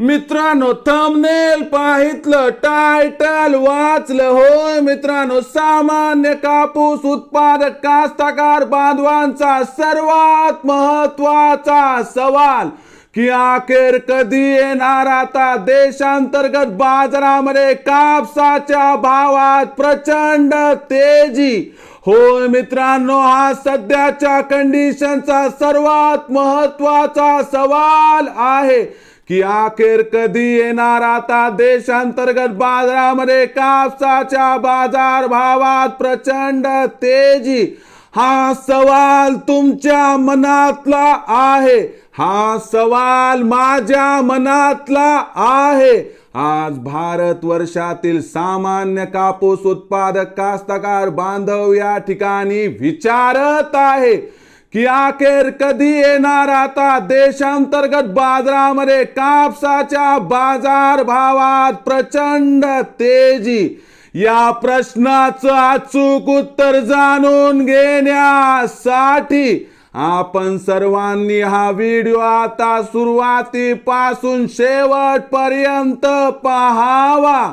मित्रांनो thumbnail पाहितलं title वाचलं होय मित्रांनो सामान्य कापूस उत्पादक कास्तकार बांधवांचा सर्वात महत्त्वाचा सवाल की अखेर कधी येणार आता देशांतर्गत बाजारामध्ये कापसाच्या भावात प्रचंड तेजी? होय मित्रांनो हा सध्याच्या कंडिशनचा सर्वात महत्त्वाचा सवाल आहे. की अखेर कधी येणार आता देशांतर्गत बाजारामध्ये कापसाच्या बाजार भावात प्रचंड तेजी? हा सवाल तुमच्या मनातला आहे. हा सवाल माझ्या मनातला आहे. आज भारत वर्षातील सामान्य कापूस उत्पादक कास्तकार बांधव या ठिकाणी विचारत आहे. की अखेर कधी येणार आता देशांतर्गत बाजारामध्ये कापसाच्या बाजार भावात प्रचंड तेजी? या प्रश्नाचं अचूक उत्तर जाणून घेण्यासाठी आपण सर्वांनी हा व्हिडिओ आता सुरुवातीपासून शेवटपर्यंत पाहावा.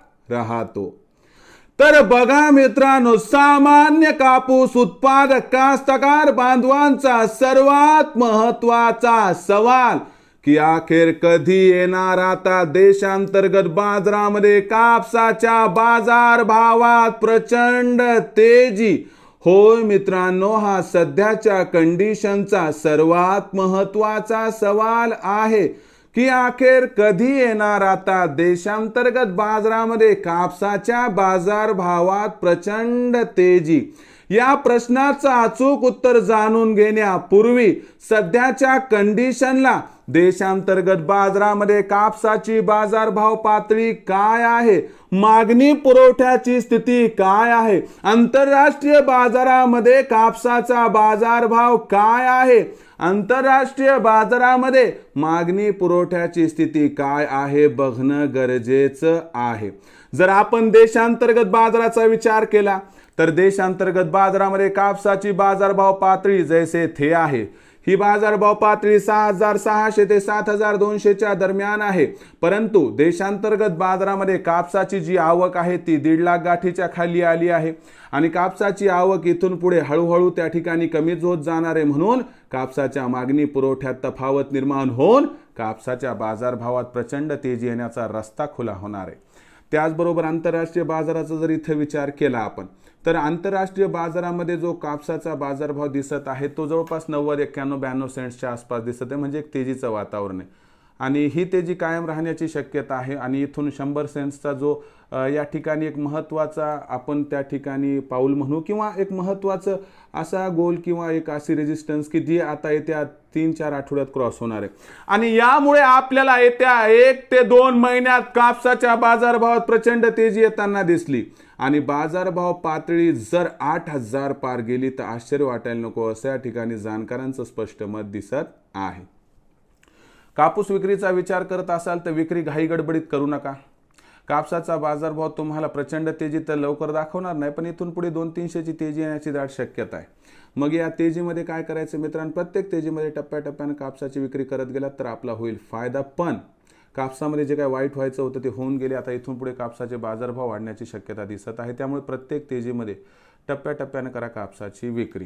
राहतो. तर बघा मित्रांनो सामान्य कापूस उत्पादक कास्तकार बांधवांचा सर्वात महत्त्वाचा सवाल की अखेर कधी येणार आता देशांतर्गत बाजारामध्ये कापसाच्या बाजार भावात प्रचंड तेजी? होय मित्रांनो हा सध्याच्या कंडिशनचा सर्वात महत्त्वाचा सवाल आहे. की अखेर कधी येणार आता देशांतर्गत बाजारामध्ये कापसाच्या बाजार भावात प्रचंड तेजी? या प्रश्नाचं अचूक उत्तर जाणून घेण्यापूर्वी सध्याच्या कंडिशनला देशांतर्गत बाजारामध्ये कापसाची बाजारभाव पातळी काय आहे? मागणी पुरवठ्याची स्थिती काय आहे? आंतरराष्ट्रीय बाजारामध्ये कापसाचा बाजारभाव काय आहे? आंतरराष्ट्रीय बाजारामध्ये मागणी पुरवठ्याची स्थिती काय आहे बघणं गरजेचं आहे. जर आपण देशांतर्गत बाजाराचा विचार केला तर देशांतर्गत बाजारामध्ये कापसाची बाजारभाव पातळी जैसे थे आहे. ही बाजारभाव पातळी सहा हजार सहाशे ते सात हजार दोनशेच्या दरम्यान आहे. परंतु देशांतर्गत बाजारामध्ये कापसाची जी आवक आहे ती दीड लाख गाठीच्या खाली आली आहे. आणि कापसाची आवक इथून पुढे हळूहळू त्या ठिकाणी कमीच होत जाणार आहे म्हणून कापसाच्या मागणी पुरवठ्यात तफावत निर्माण होऊन कापसाच्या बाजारभावात प्रचंड तेजी येण्याचा रस्ता खुला होणार आहे. त्याचबरोबर आंतरराष्ट्रीय बाजाराचा जर इथं विचार केला आपण तर आंतरराष्ट्रीय बाजारामध्ये जो कापसाचा बाजारभाव दिसत आहे तो जवळपास नव्वद एक्क्याण्णव ब्याण्णव सेंट्सच्या आसपास दिसत आहे. म्हणजे एक तेजीचं वातावरण आहे. आणि ही तेजी कायम राहण्याची शक्यता आहे आणि इथून शंभर सेन्सचा जो या ठिकाणी एक महत्त्वाचा आपण त्या ठिकाणी पाऊल म्हणू किंवा एक महत्त्वाचं असा गोल किंवा एक अशी रेजिस्टन्स की जी आता येत्या तीन चार आठवड्यात क्रॉस होणार आहे. आणि यामुळे आपल्याला येत्या एक ते दोन महिन्यात कापसाच्या बाजारभावात प्रचंड तेजी येताना दिसली. आणि बाजारभाव पातळी जर आठ हजार पार गेली तर आश्चर्य वाटायला नको असं या ठिकाणी जाणकारांचं स्पष्ट मत दिसत आहे. कापूस विक्रीचा विचार करत असाल तर विक्री घाई गडबडीत करू नका. कापसाचा बाजारभाव तुम्हाला प्रचंड तेजी तर लवकर दाखवणार नाही पण इथून पुढे दोन तीनशेची तेजी येण्याची दाट शक्यता आहे. मग या तेजीमध्ये काय करायचं मित्रांनो? प्रत्येक तेजीमध्ये टप्प्याटप्प्यानं कापसाची विक्री करत गेलात तर आपला होईल फायदा पण कापसामध्ये जे काय वाईट व्हायचं होतं ते होऊन गेले. आता इथून पुढे कापसाचे बाजारभाव वाढण्याची शक्यता दिसत आहे. त्यामुळे प्रत्येक तेजीमध्ये टप्प्याटप्प्यानं करा कापसाची विक्री.